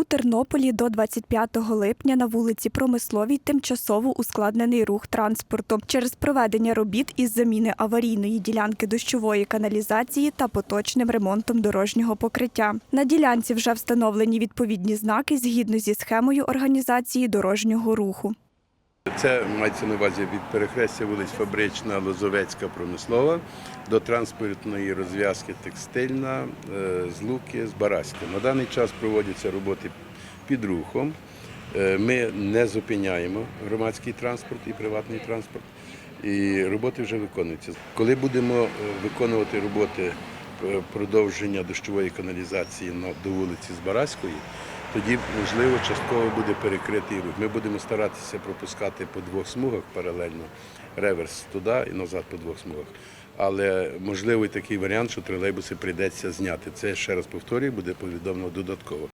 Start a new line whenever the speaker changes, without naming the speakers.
У Тернополі до 25 липня на вулиці Промисловій тимчасово ускладнений рух транспорту через проведення робіт із заміни аварійної ділянки дощової каналізації та поточним ремонтом дорожнього покриття. На ділянці вже встановлені відповідні знаки згідно зі схемою організації дорожнього руху.
Це мається на увазі від перехрестя вулиць Фабрична, Лозовецька, Промислова до транспортної розв'язки текстильна, е, з Луки, з Бараська. На даний час проводяться роботи під рухом. Е, Ми не зупиняємо громадський транспорт і приватний транспорт, і роботи вже виконуються. Коли будемо е, виконувати роботи продовження дощової каналізації до вулиці Збаразької, тоді, можливо, частково буде перекритий рух. Ми будемо старатися пропускати по двох смугах паралельно реверс туди і назад по двох смугах. Але можливий такий варіант, що тролейбуси прийдеться зняти. Це ще раз повторюю, буде повідомлено додатково.